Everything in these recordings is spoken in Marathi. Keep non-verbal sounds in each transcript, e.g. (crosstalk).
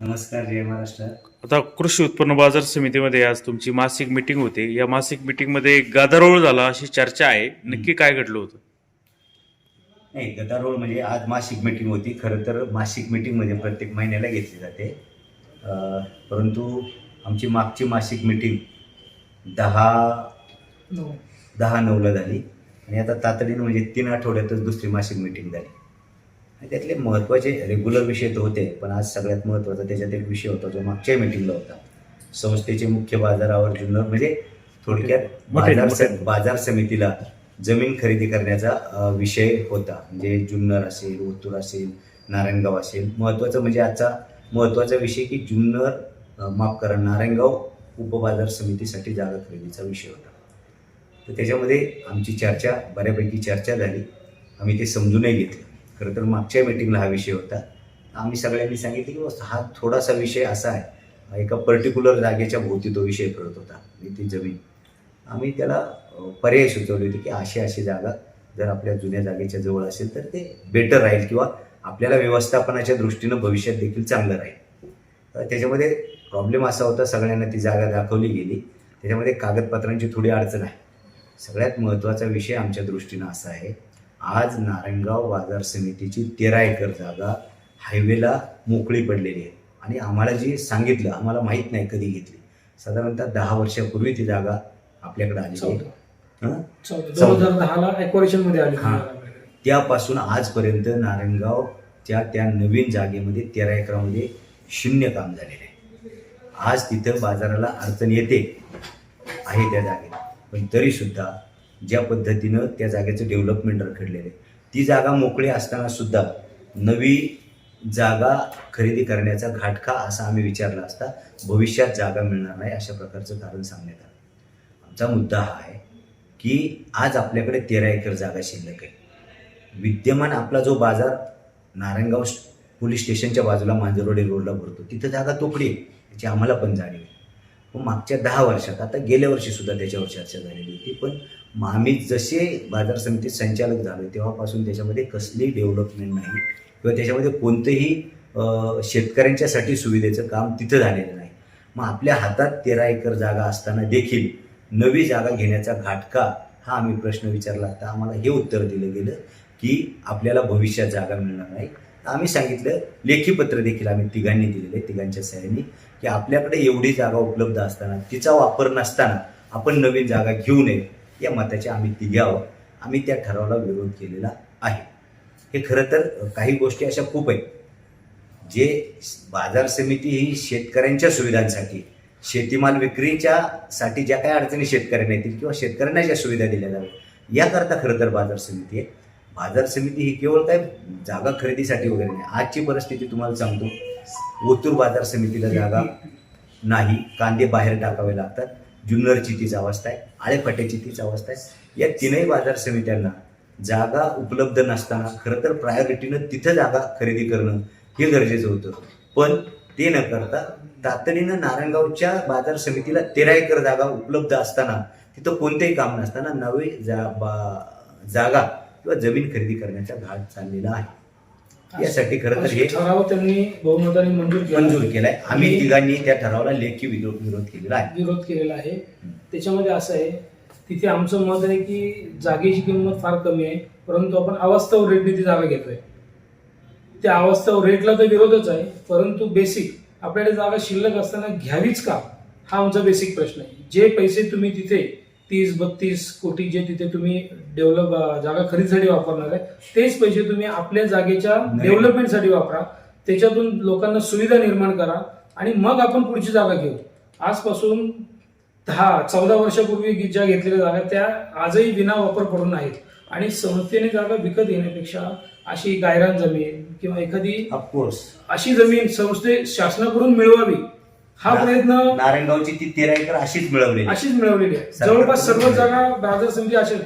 नमस्कार जय महाराष्ट्र. आता कृषी उत्पन्न बाजार समितीमध्ये आज तुमची मासिक मिटिंग होती. या मासिक मिटिंगमध्ये गदारोळ झाला अशी चर्चा आहे. नक्की काय घडलं होतं? नाही गदारोळ म्हणजे आज मासिक मीटिंग होती. खरं तर मासिक मीटिंगमध्ये प्रत्येक महिन्याला घेतली जाते. परंतु आमची मागची मासिक मीटिंग दहा दहा नऊला झाली. आणि आता तातडीनं म्हणजे तीन आठवड्यातच दुसरी मासिक मीटिंग झाली. त्यातले महत्त्वाचे रेग्युलर विषय तर होते पण आज सगळ्यात महत्त्वाचा त्याच्यात एक विषय होता जो मागच्या मीटिंगला होता. संस्थेचे मुख्य बाजारावर जुन्नर म्हणजे थोडक्यात बाजार बाजार समितीला जमीन खरेदी करण्याचा विषय होता. म्हणजे जुन्नर असेल ओतूर असेल नारायणगाव असेल. महत्त्वाचं म्हणजे आजचा महत्त्वाचा विषय की जुन्नर माफ करा नारायणगाव उपबाजार समितीसाठी जागा खरेदीचा विषय होता. तर त्याच्यामध्ये आमची चर्चा बऱ्यापैकी चर्चा झाली. आम्ही ते समजूनही घेतलं. खरं तर मागच्या मीटिंगला हा विषय होता. आम्ही सगळ्यांनी सांगितलं की हा थोडासा विषय असा आहे. एका पर्टिक्युलर जागेच्या भोवती तो विषय करत होता. ती जमीन. आम्ही त्याला पर्याय सुचवले होते की अशी अशी जागा जर आपल्या जुन्या जागेच्या जवळ असेल तर ते बेटर राहील किंवा आपल्याला व्यवस्थापनाच्या दृष्टीनं भविष्यात देखील चांगलं राहील. त्याच्यामध्ये प्रॉब्लेम असा होता सगळ्यांना ती जागा दाखवली गेली. त्याच्यामध्ये कागदपत्रांची थोडी अडचण आहे. सगळ्यात महत्त्वाचा विषय आमच्या दृष्टीनं असा आहे. आज नारायणगाव बाजार समितीची तेरा एकर जागा हायवेला मोकळी पडलेली आहे. आणि आम्हाला जी सांगितलं आम्हाला माहीत नाही कधी घेतली. साधारणतः दहा वर्षापूर्वी ती जागा आपल्याकडे आली हा. त्यापासून आजपर्यंत नारायणगावच्या त्या नवीन जागेमध्ये तेरा एकरामध्ये शून्य काम झालेलं आहे. आज तिथं बाजाराला अडचण येते आहे त्या जागेत. पण तरीसुद्धा ज्या पद्धतीनं त्या जागेचं डेव्हलपमेंट रखडलेलं आहे. ती जागा मोकळी असताना सुद्धा नवी जागा खरेदी करण्याचा घाटका असा आम्ही विचारला असता भविष्यात जागा मिळणार नाही अशा प्रकारचं कारण सांगण्यात आलं. आमचा मुद्दा हा आहे की आज आपल्याकडे तेरा एकर जागा शिल्लक आहे. विद्यमान आपला जो बाजार नारायणगाव पोलीस स्टेशनच्या बाजूला मांजरवाडी रोडला भरतो तिथं जागा तोकडी आहे याची आम्हाला पण जाणीव आहे. मागच्या दहा वर्षात आता गेल्या वर्षीसुद्धा त्याच्यावर चर्चा झालेली होती पण आम्ही जसे बाजार समितीत संचालक झालो तेव्हापासून त्याच्यामध्ये कसली डेव्हलपमेंट नाही. किंवा त्याच्यामध्ये कोणतंही शेतकऱ्यांच्यासाठी सुविधेचं काम तिथं झालेलं नाही. मग आपल्या हातात तेरा एकर जागा असताना देखील नवी जागा घेण्याचा घाटका हा आम्ही प्रश्न विचारला. असता आम्हाला हे उत्तर दिलं गेलं की आपल्याला भविष्यात जागा मिळणार नाही. आम्ही सांगितलं लेखीपत्र देखील आम्ही तिघांनी दिलेलं आहे तिघांच्या सह्यांनी की आपल्याकडे एवढी जागा उपलब्ध असताना तिचा वापर नसताना आपण नवीन जागा घेऊ नये. या मताचे आम्ही तिघे आहोत आम्ही त्या ठरावाला विरोध केलेला आहे. हे खरं तर काही गोष्टी अशा खूप आहेत. जे बाजार समिती ही शेतकऱ्यांच्या सुविधांसाठी शेतीमाल विक्रीच्या साठी ज्या काही अडचणी शेतकऱ्यांना येतील किंवा शेतकऱ्यांना ज्या सुविधा दिल्या जाव्यात याकरता खरं तर बाजार समिती आहे. बाजार समिती ही केवळ काय जागा खरेदीसाठी वगैरे नाही. आजची परिस्थिती तुम्हाला सांगतो. ओतूर बाजार समितीला जागा नाही. कांदे बाहेर टाकावे लागतात. जुन्नरची तीच अवस्था आहे आळेफाट्याची तीच अवस्था आहे. या तीनही बाजार समित्यांना जागा उपलब्ध नसताना खरं तर प्रायोरिटीनं तिथं जागा खरेदी करणं हे गरजेचं होतं. पण ते न करता तातडीनं नारायणगावच्या बाजार समितीला तेरा एकर जागा उपलब्ध असताना तिथं कोणतेही काम नसताना नवे जा बा जागा किंवा जमीन खरेदी करण्याचा घाट चाललेला आहे. यासाठी खरं तर हे ठराव त्यांनी बहुमताने मंजूर मंजूर केलाय. आम्ही तिघांनी त्या ठरावाला लेखी विरोध विरोध केलेला आहे. विरोध केलेला आहे. त्याच्यामध्ये असं आहे तिथे आमचं मत आहे की जागेची किंमत फार कमी आहे परंतु आपण अवास्तव रेटने ती जागा घेतोय. त्या अवास्तव रेटला तर विरोधच आहे परंतु बेसिक आपल्याकडे जागा शिल्लक असताना घ्यावीच का? हा आमचा बेसिक प्रश्न आहे. जे पैसे तुम्ही तिथे तीस बत्तीस कोटी जे तिथे तुम्ही डेव्हलप जागा खरेदीसाठी वापरणार आहे तेच पैसे तुम्ही आपल्या जागेच्या. डेव्हलपमेंटसाठी वापरा. त्याच्यातून लोकांना सुविधा निर्माण करा आणि मग आपण पुढची जागा घेऊ. आजपासून दहा चौदा वर्षापूर्वी ज्या घेतलेल्या जागा त्या आजही विना वापर पडून आहेत. आणि संस्थेने जागा विकत घेण्यापेक्षा अशी गायरान जमीन किंवा एखादी अशी जमीन संस्थे शासनाकडून मिळवावी. हा प्रयत्न नारायणगावची ती तेरा एकर अशीच मिळवलेली आहे. अशीच मिळवलेली आहे जवळपास सर्व जागा बाजार समिती असेल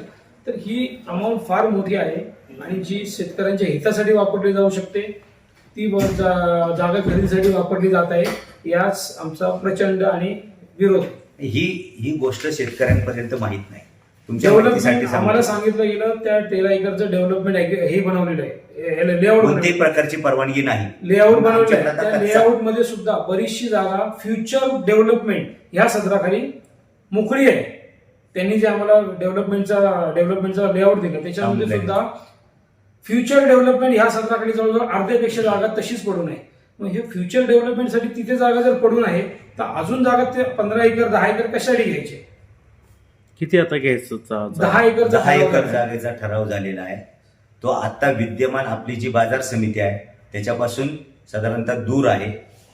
तर ही अमाऊंट फार मोठी आहे आणि जी शेतकऱ्यांच्या हितासाठी वापरली जाऊ शकते ती जागा खरेदीसाठी वापरली जात आहे याच आमचा प्रचंड आणि विरोध. ही ही गोष्ट शेतकऱ्यांपर्यंत माहीत नाही तुमच्या माहितीसाठी डेव्हलपमेंट आम्हाला सांगतो. सांगितलं गेलं त्या तेरा एकरचं डेव्हलपमेंट हे बनवलेलं आहे. लेआउट कोणत्याही प्रकारची परवानगी नाही. लेआउट बनवलेलं आहे. त्या (laughs) लेआउटमध्ये सुद्धा बरीचशी जागा फ्युचर डेव्हलपमेंट ह्या सदराखाली मोकळी आहे. त्यांनी जे आम्हाला डेव्हलपमेंटचा डेव्हलपमेंटचा लेआउट दिला त्याच्यामध्ये. सुद्धा फ्युचर डेव्हलपमेंट ह्या सदराखाली जवळजवळ अर्ध्यापेक्षा जागा तशीच पडून आहे. मग हे फ्युचर डेव्हलपमेंटसाठी तिथे जागा जर पडून आहे तर अजून जागा ते पंधरा एकर दहा एकर कशासाठी घ्यायचे? किती आता घ्यायचं दहा एकरचा दहा ठराव एकर. जागेचा ठराव झालेला आहे. तो आता विद्यमान आपली जी बाजार समिती आहे त्याच्यापासून साधारणतः दूर आहे.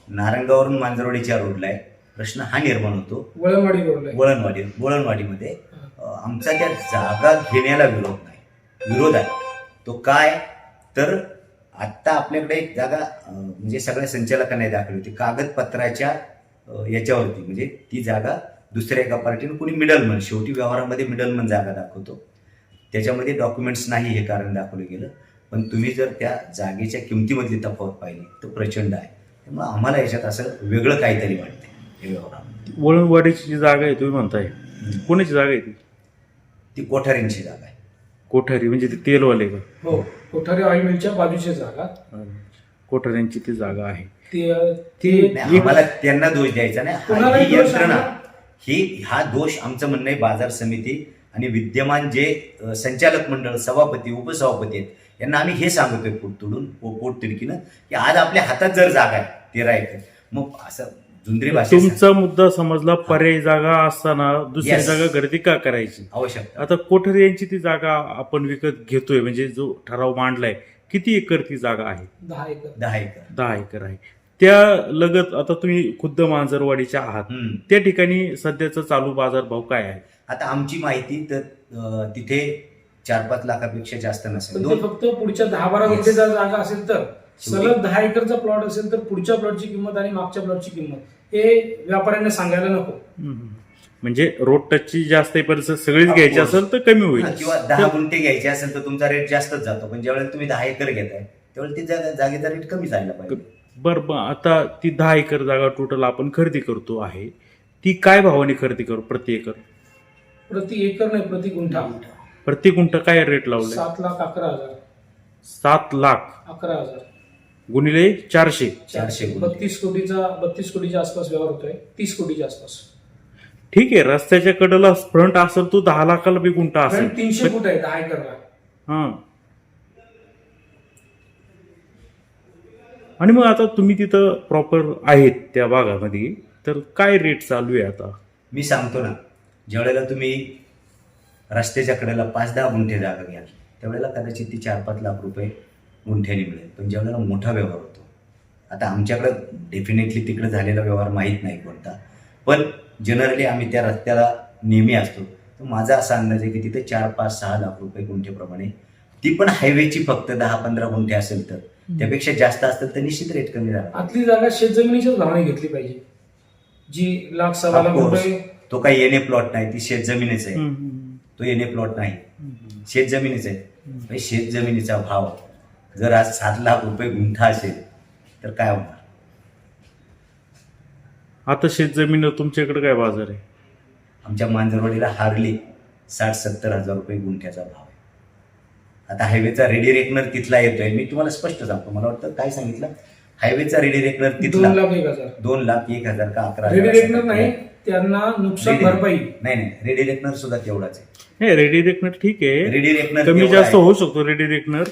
नारंगावरून मांजरवाडीच्या रोडला आहे. प्रश्न हा निर्माण होतो. वळणवाडी रोडला. वळणवाडी वळणवाडीमध्ये आमचा त्या जागा घेण्याला विरोध नाही. विरोध आहे. तो काय? तर आत्ता आपल्याकडे एक जागा म्हणजे सगळ्या संचालकांनी दाखवली होती. कागदपत्राच्या याच्यावरती म्हणजे ती जागा दुसऱ्या एका पार्टीने कुणी मिडलमन शेवटी व्यवहारामध्ये मिडलमन जागा दाखवतो. त्याच्यामध्ये डॉक्युमेंट्स नाही हे कारण दाखवलं गेलं. पण तुम्ही जर त्या जागेच्या किमतीमधली तफावत पाहिली तर प्रचंड आहे. त्यामुळे आम्हाला याच्यात असं वेगळं काहीतरी हे व्यवहारामध्ये. वळणवाडीची जी जागा आहे तुम्ही म्हणताय कोणाची जागा आहे ती? ती कोठारींची जागा आहे. कोठारी म्हणजे ते तेलवाले का? हो कोठारी ऑइल मिलच्या बाजूची जागा. कोठाऱ्यांची ती जागा आहे. ते आम्हाला त्यांना दोष द्यायचा नाही. यंत्रणा ही हा दोष आमचं म्हणणं आहे बाजार समिती आणि विद्यमान जे संचालक मंडळ सभापती उपसभापती आहेत यांना आम्ही हे सांगतोय पोट तोडून पो- पोट तिडकीनं की आज आपल्या हातात जर जागा आहे तेरा एकर. मग असं जुंद्री भाषेत तुमचा मुद्दा समजला पर्यायी जागा असताना दुसरी. जागा गर्दी का करायची? आवश्यक. आता कोठारी यांची ती जागा आपण विकत घेतोय म्हणजे जो ठराव मांडलाय किती एकर ती जागा आहे? दहा एकर. दहा एकर. दहा एकर आहे. त्या लगत आता तुम्ही खुद्द मांजरवाडीच्या आहात. हम्म. त्या ठिकाणी सध्याचा चालू बाजार भाव काय आहे? आता आमची माहिती तर अ, तिथे चार पाच लाखापेक्षा जास्त नसेल. पण ते दोन फक्त पुढच्या दहा बारा Yes. गुंठे जर जागा असेल तर. सलग दहा एकरचा प्लॉट असेल तर पुढच्या प्लॉटची किंमत आणि मागच्या प्लॉटची किंमत. हे व्यापाऱ्यांना सांगायला नको. म्हणजे रोड टचची जास्त आहे पण सगळीच Of घ्यायची course. असेल तर कमी होईल. हा, किंवा दहा गुंठे घ्यायचे असेल तर तुमचा रेट जास्तच जातो. पण ज्यावेळेला तुम्ही दहा एकर घेताय त्यावेळेला ती जागा जागेचा रेट कमी जायला पाहिजे. बरं बरं आता ती दहा एकर जागा टोटल आपण खरेदी करतो आहे. ती काय भावाने खरेदी करू प्रति एकर? प्रति एकर नाही प्रति गुंठा प्रति गुंठ काय रेट लावले? सात लाख अकरा हजार. सात लाख. अकरा हजार. गुणिले चारशे. चारशे गुंठे. बत्तीस कोटीचा बत्तीस कोटीच्या आसपास व्यवहार होतोय. तीस कोटीच्या आसपास. ठीक आहे रस्त्याच्या कडेला फ्रंट असेल तो दहा लाखाला बी गुंठा असेल. तीनशे फूट आहे दहा एकरला हा. आणि मग आता तुम्ही तिथं प्रॉपर आहेत त्या भागामध्ये तर काय रेट चालू आहे आता? मी सांगतो ना ज्यावेळेला तुम्ही रस्त्याच्या कडेला पाच दहा गुंठे जागा घ्याल त्यावेळेला कदाचित ती चार पाच लाख रुपये गुंठ्याने मिळेल पण ज्यावेळेला मोठा व्यवहार होतो आता आमच्याकडं डेफिनेटली तिकडे झालेला व्यवहार माहीत नाही कोणता. पण जनरली आम्ही त्या रस्त्याला नेहमी असतो. तर माझा असा अंदाज आहे की तिथे चार पाच सहा लाख रुपये गुंठेप्रमाणे ती पण हायवेची फक्त दहा पंधरा गुंठे असेल तर. त्यापेक्षा जास्त असेल तर निश्चित रेट कमी झाला आतली जागा शेतजमिनीच्याच भावाने घेतली पाहिजे. जी लाख सव्वा लाख Of course. रुपये तो काही येणे प्लॉट नाही ती शेत जमीनच आहे. तो येणे प्लॉट नाही. शेत जमिनीच आहे. म्हणजे शेत जमिनीचा भाव जर आज सात लाख रुपये गुंठा असेल तर काय होणार? आता शेत जमीन तुमच्याकडे काय बाजार आहे? आमच्या मांजरवाडीला हार्डली साठ सत्तर हजार रुपये गुंठ्याचा भाव. आता हायवेचा रेडी रेकनर तिथला येतोय. मी तुम्हाला स्पष्ट सांगतो. मला वाटतं काय सांगितलं? हायवेचा रेडी रेकनर तिथला. दोन लाख एक हजार. दोन लाख एक हजार का अकरा रेडी रेकनर नाही त्यांना नुकसान भरपाई. नाही नाही. रेडी रेकनर सुद्धा तेवढाच आहे. नाही रेडी रेकनर ठीक आहे. रेडी रेकनर कमी जास्त. होऊ शकतो रेडी रेकनर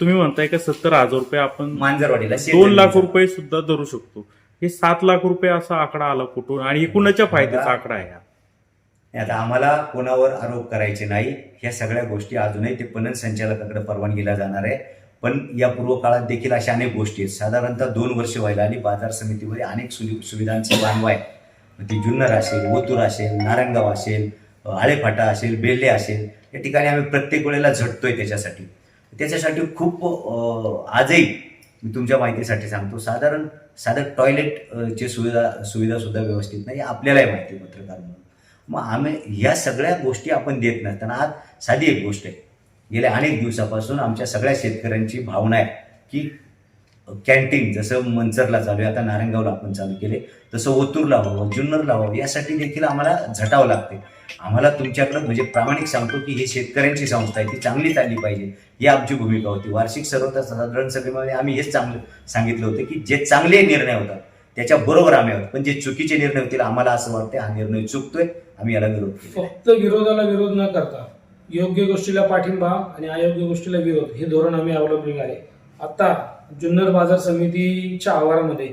तुम्ही म्हणताय का सत्तर हजार रुपये आपण मांजरवाडीला दोन लाख. रुपये सुद्धा धरू शकतो. हे सात लाख रुपये असा आकडा आला कुठून? आणि एकूणच्या फायद्याचा आकडा आहे हा. आता आम्हाला कोणावर आरोप करायचे नाही. ह्या सगळ्या गोष्टी अजूनही ते पणन संचालकाकडे परवानगीला जाणार आहे. पण या पूर्व काळात देखील अशा अनेक गोष्टी आहेत. साधारणतः दोन वर्ष व्हायला आणि बाजार समितीमध्ये अनेक सुवि सुविधांचे बांधव आहे ती जुन्नर असेल ओतूर असेल नारंगाव असेल आळेफाटा असेल बेल्ले असेल या ठिकाणी आम्ही प्रत्येक वेळेला झटतोय त्याच्यासाठी. त्याच्यासाठी खूप आजही मी तुमच्या माहितीसाठी सांगतो साधारण साधं टॉयलेट चे सुविधा सुविधा सुद्धा व्यवस्थित नाही हे आपल्यालाही माहिती पत्रकार म्हणून. मग आम्ही ह्या सगळ्या गोष्टी आपण देत नसताना आज साधी एक गोष्ट आहे. गेल्या अनेक दिवसापासून आमच्या सगळ्या शेतकऱ्यांची भावना आहे की कॅन्टीन जसं मंचरला चालू आहे आता नारायणगावला आपण चालू केले तसं ओतूरला व्हावं जुन्नरला व्हावं यासाठी देखील आम्हाला झटावं लागते. आम्हाला तुमच्याकडं म्हणजे प्रामाणिक सांगतो की ही शेतकऱ्यांची संस्था आहे ती चांगली चालली पाहिजे. ही आमची भूमिका होती. वार्षिक सर्वसाधारण सभेमध्ये आम्ही हेच चांगलं सांगितलं होतं की जे चांगले निर्णय होतात त्याच्या बरोबर आम्ही आहोत. पण जे चुकीचे निर्णय होतील आम्हाला असं वाटतं हा निर्णय चुकतोय. आम्ही याला विरोध केला फक्त विरोधाला विरोध न करता योग्य गोष्टीला पाठिंबा आणि अयोग्य गोष्टीला विरोध. हे धोरण आम्ही अवलंबलेलं आहे. आता जुन्नर बाजार समितीच्या आवारामध्ये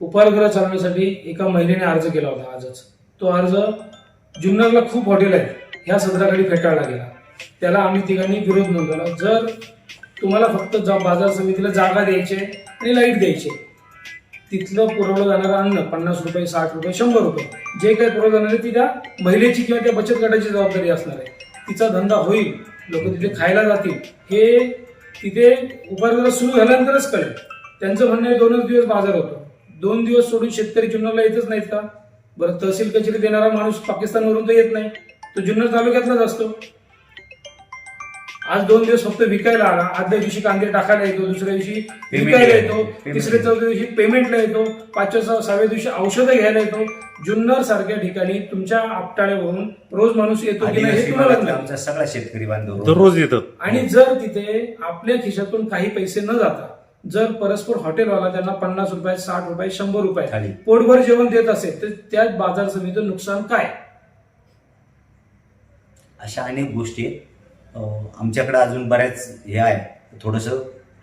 उपहारगृह चालवण्यासाठी एका महिलेने अर्ज केला होता आजच. तो अर्ज जुन्नरला खूप हॉटेल आहेत ह्या सदराकडे फेटाळला गेला. त्याला आम्ही तिघांनी विरोध नोंदवला. जर तुम्हाला फक्त जा बाजार समितीला जागा द्यायची आणि लाइट द्यायची आहे, तिथलं पुरवलं जाणारं अन्न पन्नास रुपये साठ रुपये शंभर रुपये. जे काही पुरवलं जाणार आहे ती त्या महिलेची किंवा त्या बचत गटाची जबाबदारी असणार आहे. तिचा धंदा होईल लोक तिथे खायला जातील. हे तिथे उपारगृह सुरू झाल्यानंतरच कळेल. त्यांचं म्हणणं आहे दोनच दिवस बाजार होतो. दोन दिवस सोडून शेतकरी जुन्नरला येतच नाहीत का? बरं तहसील कचेरी देणारा माणूस पाकिस्तानवरून तर येत नाही. तो जुन्नर तालुक्यातलाच असतो. आज दोन दिवस फक्त विकायला आला आदल्या दिवशी कांदे टाकायला येतो दुसऱ्या दिवशी विकायला येतो येतो. तिसऱ्या चौथ्या दिवशी पेमेंटला येतो पाचव्या सहा- सहाव्या दिवशी औषधं घ्यायला येतो जुन्नर सारख्या ठिकाणी तुमच्या आपटाळ्यावरून रोज माणूस येतो की नाही हे. आमचा सगळा शेतकरी बांधव दररोज येतात आणि जर तिथे आपल्या खिशातून काही पैसे न जाता जर परस्पर हॉटेलवाला त्यांना पन्नास रुपये साठ रुपये शंभर रुपये खाली पोटभर जेवण देत असेल तर त्या बाजार समितीचं नुकसान काय अशा अनेक गोष्टी आहेत. आमच्याकडे अजून बऱ्याच हे आहे थोडंसं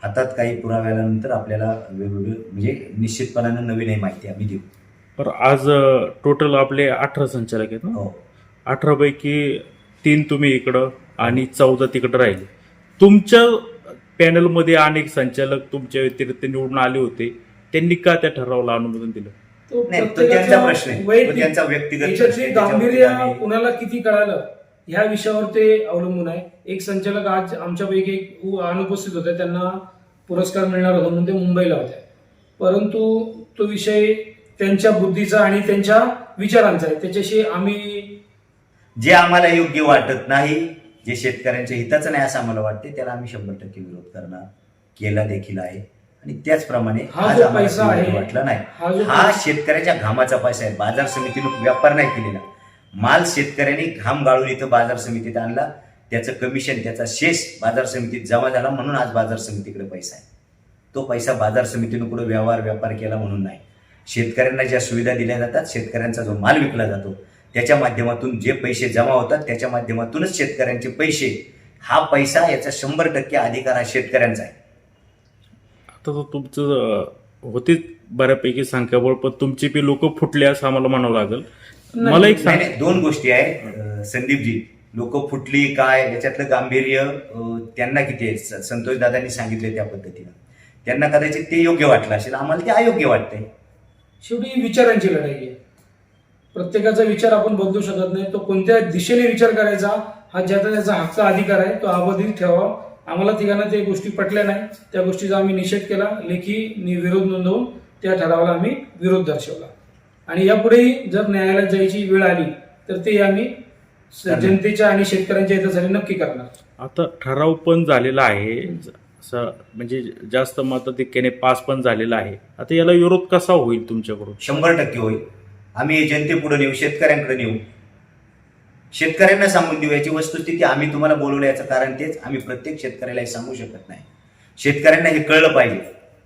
हातात काही पुरावे आल्यानंतर आपल्याला वेगवेगळे म्हणजे निश्चितपणानं नवीन ही माहिती आम्ही देऊ. तर आज टोटल आपले अठरा संचालक आहेत ना? हो. अठरा पैकी तीन तुम्ही इकडं आणि चौदा तिकडं राहिले. तुमच्या पॅनलमध्ये अनेक संचालक तुमच्या व्यतिरिक्त निवडून आले होते. त्यांनी का त्या ठरावाला अनुमोदन दिलं? तो नाही तो प्रत्येकाचा त्यांचा प्रश्न आहे. तो त्यांचा व्यक्तिगत याच्यातली प्रश्न आहे. त्याच्यावरती गांभीर्य आम्ही- कुणाला किती कळालं? ह्या विषयावर ते अवलंबून आहे. एक संचालक आज आमच्यापैकी एक अनुपस्थित होते. त्यांना पुरस्कार मिळणार होता म्हणून ते मुंबईला होते. परंतु तो विषय त्यांच्या बुद्धीचा आणि त्यांच्या विचारांचा आहे. त्याच्याशी आम्ही जे आम्हाला योग्य वाटत नाही जे शेतकऱ्यांच्या हिताचं नाही असं आम्हाला वाटते त्याला आम्ही शंभर टक्के विरोध करणार. केला देखील आहे. आणि त्याचप्रमाणे हा जो पैसा आहे, वाटला नाही. हा शेतकऱ्याच्या घामाचा पैसा आहे. बाजार समितीनं व्यापार नाही केलेला. माल शेतकऱ्यांनी घाम गाळून इथं बाजार समितीत आणला. त्याचं कमिशन त्याचा शेष बाजार समितीत जमा झाला म्हणून आज बाजार समितीकडे पैसा आहे. तो पैसा बाजार समितीनं कुठं व्यवहार व्यापार केला म्हणून नाही. शेतकऱ्यांना ज्या सुविधा दिल्या जातात शेतकऱ्यांचा जो माल विकला जातो त्याच्या माध्यमातून जे पैसे जमा होतात त्याच्या माध्यमातूनच शेतकऱ्यांचे पैसे हा पैसा याचा शंभर टक्के अधिकार हा शेतकऱ्यांचा आहे. आता तर तुमचं होतीच बऱ्यापैकी संख्याबळ पण तुमचे बी लोक फुटले असं आम्हाला म्हणावं लागेल. मला एक सांग. नाही, दोन गोष्टी आहेत. अं, संदीपजी लोक फुटली काय याच्यातलं गांभीर्य अं, त्यांना किती आहे? स- संतोष दादांनी सांगितले त्या पद्धतीनं. त्यांना कदाचित ते योग्य वाटलं असेल. आम्हाला ते अयोग्य वाटतंय. शेवटी विचारांची लढाई आहे. प्रत्येकाचा विचार आपण बदलू शकत नाही. तो कोणत्या दिशेने विचार करायचा हा ज्याचा त्याचा हक्क अधिकार आहे तो अबाधित ठेवा आम्हाला तिघांना त्या गोष्टी पटल्या नाही. त्या गोष्टीचा आम्ही निषेध केला. लेखी नि- विरोध नोंदवून त्या ठरावाला आम्ही विरोध दर्शवला. आणि यापुढेही जर न्यायालयात जायची वेळ आली तर ते आम्ही. जनतेच्या आणि शेतकऱ्यांच्या हितासाठी नक्की करणार. आता ठराव पण झालेला आहे असं म्हणजे जास्त मताधिक्याने पास पण झालेला आहे. आता याला विरोध कसा होईल तुमच्याकडून? शंभर टक्के होईल. आम्ही हे जनतेपुढे नेऊ शेतकऱ्यांकडे नेऊ. शेतकऱ्यांना सांगून देऊ याची वस्तुस्थिती आम्ही तुम्हाला बोलवलं याचं कारण तेच आम्ही प्रत्येक शेतकऱ्याला हे सांगू शकत नाही. शेतकऱ्यांना हे कळलं पाहिजे.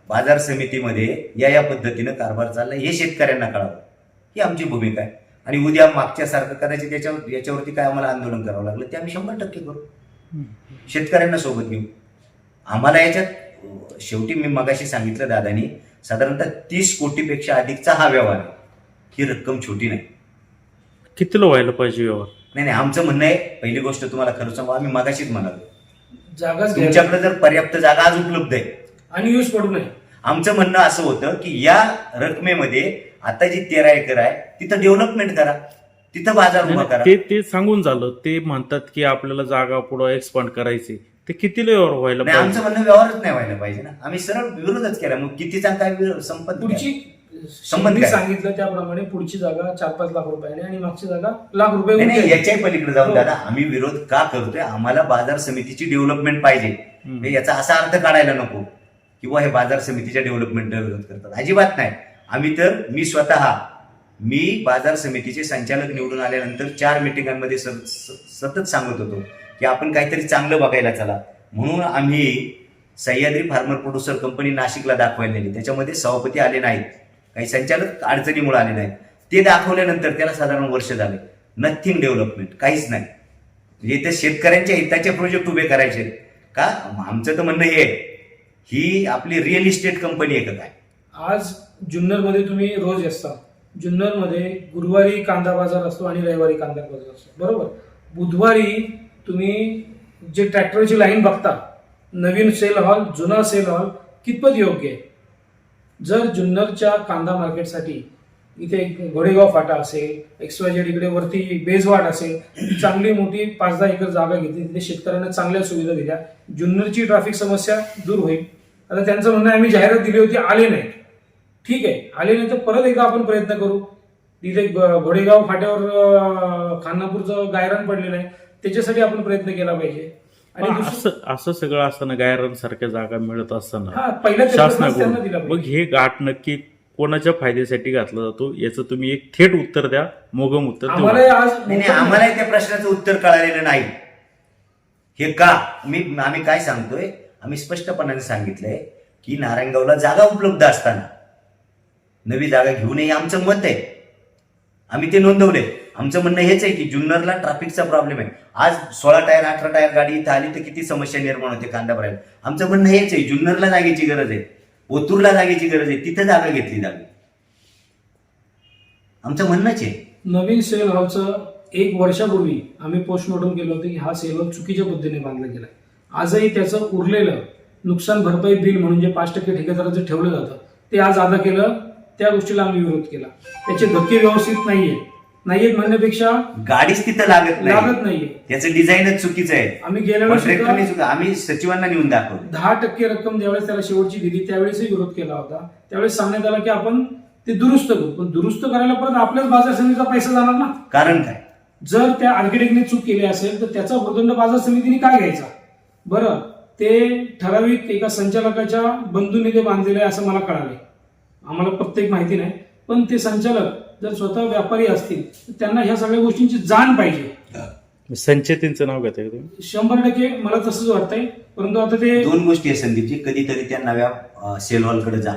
बाजार समितीमध्ये या या पद्धतीनं कारभार चाललाय हे शेतकऱ्यांना कळावं. ही आमची भूमिका आहे. आणि उद्या मागच्यासारखं कदाचित याच्यावर याच्यावरती काय आम्हाला आंदोलन करावं लागलं ते आम्ही शंभर टक्के करू. शेतकऱ्यांना सोबत घेऊ. आम्हाला याच्यात शेवटी मी मगाशी सांगितलं दादानी साधारणतः तीस कोटीपेक्षा अधिकचा हा व्यवहार आहे. ही रक्कम छोटी नाही. कितीला व्हायला पाहिजे व्यवहार? नाही नाही आमचं म्हणणं आहे पहिली गोष्ट तुम्हाला खरं सांगू आम्ही मगाशीच म्हणालो. घ्यायला तुमच्याकडे जर पर्याप्त जागा आज उपलब्ध आहे. आणि यूज पडू नये. आमचं म्हणणं असं होतं की या रकमेमध्ये आता जी तेरा एकर आहे तिथं डेव्हलपमेंट करा. तिथं बाजार उभा करा. ते ते सांगून झालं. ते म्हणतात की आपल्याला जागा पुढे एक्सपांड करायची. ते कितीला व्यवहार व्हायला नाही पाहिजे? आमचं म्हणणं व्यवहारच नाही व्हायला पाहिजे ना. आम्ही सरळ विरोधच केला. मग कितीचा काय विरोध- संपत. पुढची संबंध मी काय? सांगितलं त्याप्रमाणे पुढची जागा चार पाच लाख रुपयाने आणि मागची जागा लाख रुपये नाही. याच्याही पलीकडे जाऊन हो. दादा आम्ही विरोध का करतोय? आम्हाला बाजार समितीची डेव्हलपमेंट पाहिजे. याचा असा अर्थ काढायला नको. किंवा हे बाजार समितीच्या डेव्हलपमेंटला विरोध करतात. अजिबात नाही. आम्ही तर मी स्वतः मी बाजार समितीचे संचालक निवडून आल्यानंतर चार मिटिंगांमध्ये स- स- सतत सांगत होतो की आपण काहीतरी चांगलं बघायला चला. म्हणून आम्ही सह्याद्री फार्मर प्रोड्युसर कंपनी नाशिकला दाखवायला नेली. त्याच्यामध्ये सभापती आले नाहीत. काही संचालक अडचणीमुळे आले नाहीत. ते दाखवल्यानंतर त्याला साधारण वर्ष झाले. नथिंग डेव्हलपमेंट काहीच नाही. म्हणजे ते शेतकऱ्यांच्या हिताचे प्रोजेक्ट उभे करायचे. का? आमचं तर म्हणणं हे ही आपली रिअल इस्टेट कंपनी आहे का काय? आज जुन्नरमध्ये तुम्ही रोज असता. जुन्नरमध्ये गुरुवारी कांदा बाजार असतो आणि रविवारी कांदा बाजार असतो. बरोबर? बुधवारी तुम्ही जे ट्रॅक्टरची लाईन बघता नवीन सेल हॉल जुना सेल हॉल कितपत योग्य आहे? जर जुन्नरच्या कांदा मार्केटसाठी इथे एक घोडेगाव फाटा असेल एक्सवायजेड इकडे वरती बेजवाड असेल चांगली मोठी पाच दहा एकर जागा घेतली तिथे शेतकऱ्यांना चांगल्या सुविधा दिल्या जुन्नरची ट्रॅफिक समस्या दूर होईल. आता त्यांचं म्हणणं आहे, आम्ही जाहिरात दिली होती आले नाही ठीक आहे. आले नाही तर परत एकदा आपण प्रयत्न करू. तिथे घोडेगाव फाट्यावर खानापूरचं गायरान पडलेलं आहे. त्याच्यासाठी आपण प्रयत्न केला पाहिजे. आणि असं असं सगळं असताना गायरान सारख्या जागा मिळत असताना हा शासनाकडून मग हे गाठ नक्की कोणाच्या फायद्यासाठी घातला जातो याचं तुम्ही एक थेट उत्तर द्या मोगम उत्तर देऊ आम्हाला त्या प्रश्नाचं उत्तर कळालेलं नाही. हे का? मी आम्ही काय सांगतोय? आम्ही स्पष्टपणाने सांगितलंय की नारायणगावला जागा उपलब्ध असताना नवी जागा घेऊ नये हे आमचं मत आहे. आम्ही ते नोंदवले आमचं म्हणणं हेच आहे की जुन्नरला ट्रॅफिकचा प्रॉब्लेम आहे. आज सोळा टायर अठरा टायर गाडी इथं आली तर किती समस्या निर्माण होते कांदा भरायला. आमचं म्हणणं हेच आहे जुन्नरला जागेची गरज आहे. ओतूरला जागेची गरज आहे. तिथं जागा घेतली जावी. आमचं म्हणणंच आहे. नवीन सेल हाऊसचं एक वर्षापूर्वी आम्ही पोस्टमॉर्टम केलं होतं की हा सेल हाऊस चुकीच्या पद्धतीने बांधला गेला. आजही त्याचं उरलेलं नुकसान भरपाई बिल म्हणून जे पाच टक्के ठेकेदाराचं ठेवलं जातं ते आज अदा केलं त्या गोष्टीला आम्ही विरोध केला. त्याचे धक्के व्यवस्थित नाहीये. नाहीयेत म्हणण्यापेक्षा गाडीच तिथं लागत नाही. लागत नाहीये. त्याचं डिझाईनच चुकीचं आहे. आम्ही गेल्या वर्षी कॉन्ट्रॅक्टरने सुद्धा सुद्धा आम्ही सचिवांना नेऊन दाखवलं. दहा टक्के रक्कम ज्यावेळेस त्याला शेवटची दिली त्यावेळेसही विरोध केला होता. त्यावेळेस सांगण्यात आलं की आपण ते दुरुस्त करू. पण दुरुस्त करायला परत आपल्याच बाजार समितीचा पैसा जाणार ना? कारण काय? जर त्या आर्किटेक्टने चूक केली असेल तर त्याचा भूर्दंड बाजार समितीने काय घ्यायचा? बरं ते ठराविक एका संचालकाच्या बंधूने ते बांधलेले आहे असं मला कळालंय. आम्हाला प्रत्येक माहिती नाही. पण ते संचालक जर स्वतः व्यापारी असतील तर त्यांना ह्या सगळ्या गोष्टींची जाण पाहिजे. संचेतींचं नाव घेताय का तुम्ही? शंभर टक्के मला तसंच वाटतंय. परंतु आता ते दोन गोष्टी आहे संदीपजी. कधीतरी त्या नव्या सेल हॉलकडे जा.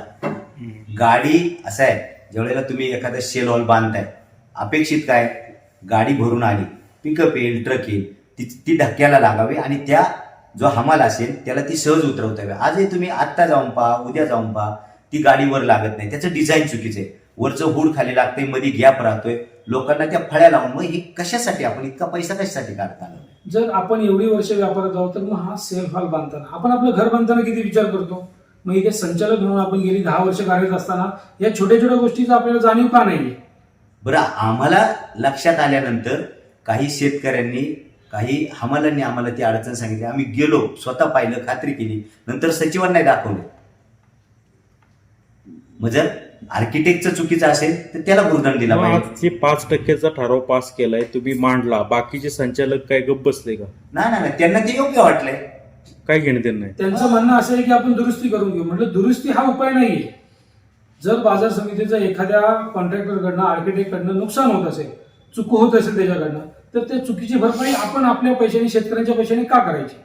गाडी असं आहे ज्यावेळेला तुम्ही एखादा सेल हॉल बांधताय अपेक्षित काय? गाडी भरून आली पिकअप येईल ट्रक येईल ती ती धक्क्याला लागावी आणि त्या जो हमाल असेल त्याला ती सहज उतरवता यावी. आजही तुम्ही आत्ता जाऊन पहा उद्या जाऊन पहा. ती गाडीवर लागत नाही. त्याचं डिझाईन चुकीचं आहे. वरचं हुड खाली लागतंयमध्ये गॅप राहतोय. लोकांना त्या फळ्या लावून मग हे कशासाठी आपण इतका पैसा कशासाठी काढता आला? जर आपण एवढी वर्ष व्यापारात आहोत तर मग हा सेल हॉल बांधताना. आपण आपलं घर बांधताना किती विचार करतो? मग इथे संचालक म्हणून आपण गेली दहा वर्ष कार्यरत असताना या छोट्या छोट्या गोष्टीचा आपल्याला जाणीव का नाहीये? बरं आम्हाला लक्षात आल्यानंतर काही शेतकऱ्यांनी काही हमालांनी आम्हाला ती अडचण सांगितली. आम्ही गेलो स्वतः पाहिलं खात्री केली. नंतर सचिवांना दाखवलं. मग जर आर्किटेक्टचं चुकीचं असेल तर त्याला भुर्दंड दिला पाहिजे. पाच टक्क्याचा ठराव पास केलाय तुम्ही मांडला बाकीचे संचालक काय गप्प बसले का? नाही नाही नाही, त्यांना ते योग्य वाटलंय. काय घेणं नाही. त्यांचं म्हणणं असं आहे की आपण दुरुस्ती करून घेऊ. म्हटलं दुरुस्ती हा उपाय नाहीये. जर बाजार समितीचं एखाद्या कॉन्ट्रॅक्टरकडनं आर्किटेक्टकडनं नुकसान होत असेल चूक होत असेल त्याच्याकडनं तर त्या चुकीची भरपाई आपण आपल्या पैशाने शेतकऱ्यांच्या पैशाने का करायची.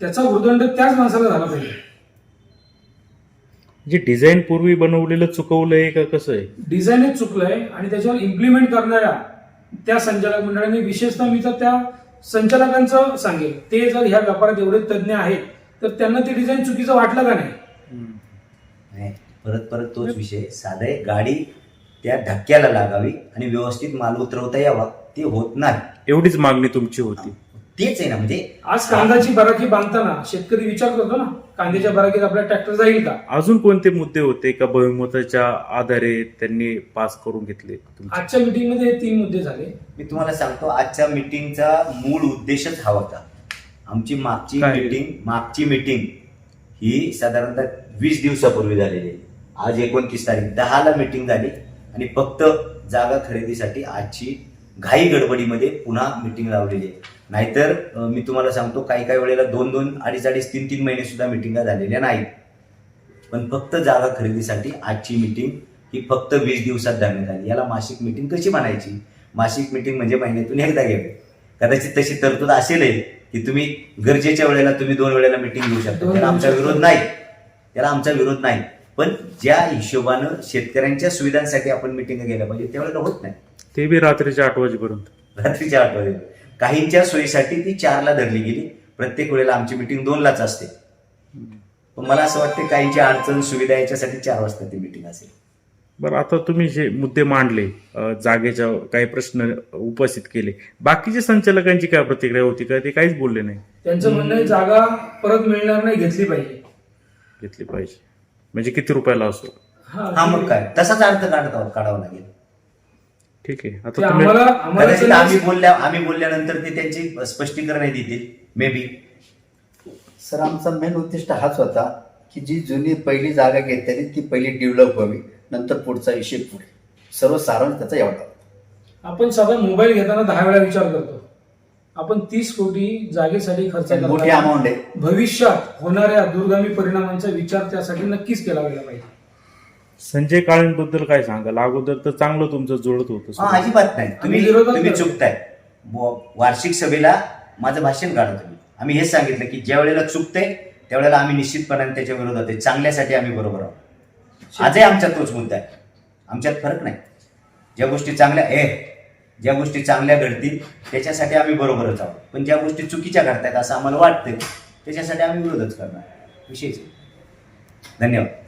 त्याचा भूर्दंड त्याच माणसाला झाला पाहिजे. जे डिझाईन पूर्वी बनवलेलं चुकवलंय का कसं आहे? डिझाईनच चुकलंय आणि त्याच्यावर इम्प्लिमेंट करणाऱ्या त्या संचालक मंडळाने विशेषतः मी तर त्या संचालकांचं सांगेल. ते जर ह्या व्यापारात एवढे तज्ज्ञ आहेत तर त्यांना ते डिझाईन चुकीचं वाटलं का नाही? नाही परत परत तोच विषय. साधा आहे गाडी त्या धक्क्याला लागावी आणि व्यवस्थित माल उतरवता यावा. ते होत नाही. एवढीच मागणी तुमची होती. तेच आहे ना म्हणजे आज कांद्याची बराकी बांधताना शेतकरी विचार करतो ना कांद्याच्या बराकीत आपला ट्रॅक्टर जाईल का अजून कोणते मुद्दे होते का बहुमताच्या आधारे त्यांनी पास करून घेतले तुमचे? आजच्या मीटिंगमध्ये हे तीन मुद्दे झाले मी तुम्हाला सांगतो आजच्या मीटिंगचा मूळ उद्देशच हा होता आमची मागची काय? मीटिंग मागची मीटिंग ही साधारणतः वीस दिवसापूर्वी झालेली आहे आज एकोणतीस तारीख दहाला मीटिंग झाली आणि फक्त जागा खरेदीसाठी आजची घाई गडबडीमध्ये पुन्हा मीटिंग लावलेली आहे. नाहीतर मी तुम्हाला सांगतो काही काही वेळेला दोन दोन अडीच अडीच तीन तीन महिने सुद्धा मिटिंगा झालेल्या नाहीत. पण फक्त जागा खरेदीसाठी आजची मिटिंग ही फक्त वीस दिवसात धरण्यात आली. याला मासिक मिटिंग कशी म्हणायची? मासिक मिटिंग म्हणजे महिन्यातून एकदा घ्यावी. कदाचित तशी तरतूद असेलही की तुम्ही गरजेच्या वेळेला तुम्ही दोन वेळेला मिटिंग घेऊ शकता. त्याला आमचा. विरोध नाही. त्याला आमचा विरोध नाही. पण ज्या हिशोबानं शेतकऱ्यांच्या सुविधांसाठी आपण मिटिंग गेल्या पाहिजे त्यावेळेला होत नाही. ते बी रात्रीच्या आठ वाजेपर्यंत. रात्रीच्या आठ वाजे. काहींच्या सोयीसाठी ती चारला धरली गेली. प्रत्येक वेळेला आमची मिटिंग दोनलाच असते. पण मला असं वाटतं काहींची अडचण सुविधा याच्यासाठी चार वाजता ती मिटिंग असेल. बरं आता तुम्ही जे मुद्दे मांडले अ, जागेच्या काही प्रश्न उपस्थित केले बाकीच्या संचालकांची काय प्रतिक्रिया होती का? ते काहीच बोलले नाही. त्यांचं म्हणणं आहे जागा परत मिळणार नाही घेतली पाहिजे. घेतली पाहिजे. म्हणजे किती रुपयाला असो हा मग काय? तसाच अर्थ काढता काढावा लागेल. ठीक आहे. ते आता तुम्ही आम्हाला आम्हाला कदाचित आम्ही बोलल्या आम्ही बोलल्यानंतर ते त्यांची स्पष्टीकरण देतील मे बी सर आमचा मेन उद्दिष्ट हाच होता की जी जुनी पहिली जागा घेतलेली ती पहिली डेव्हलप व्हावी नंतर पुढचा विषय पुढे. सर्व सारांश त्याचा एवढा. होता. आपण साधा मोबाईल घेताना दहा वेळा विचार करतो. आपण तीस कोटी जागेसाठी खर्च मोठी अमाऊंट आहे. भविष्यात होणाऱ्या दूरगामी परिणामांचा विचार त्यासाठी नक्कीच केला गेला पाहिजे. संजय काळेंबद्दल काय सांगाल? अगोदर तर चांगलं तुमचं जुळत होतं हा. अजिबात नाही. तुम्ही आम्ही तुम्ही करतो. चुकताय. व- वार्षिक सभेला माझं भाषण काढा तुम्ही. आम्ही हेच सांगितलं की ज्या वेळेला चुकते त्यावेळेला आम्ही निश्चितपणाने त्याच्या विरोधात आहे. चांगल्यासाठी आम्ही बरोबर आहोत. आजही आमच्यात तोच मुद्दा आहे. आमच्यात फरक नाही. ज्या गोष्टी चांगल्या ए ज्या गोष्टी चांगल्या घडतील त्याच्यासाठी आम्ही बरोबरच आहोत. पण ज्या गोष्टी चुकीच्या घडतायत असं आम्हाला वाटतं त्याच्यासाठी आम्ही विरोधच करणार. विषयच आहे. धन्यवाद.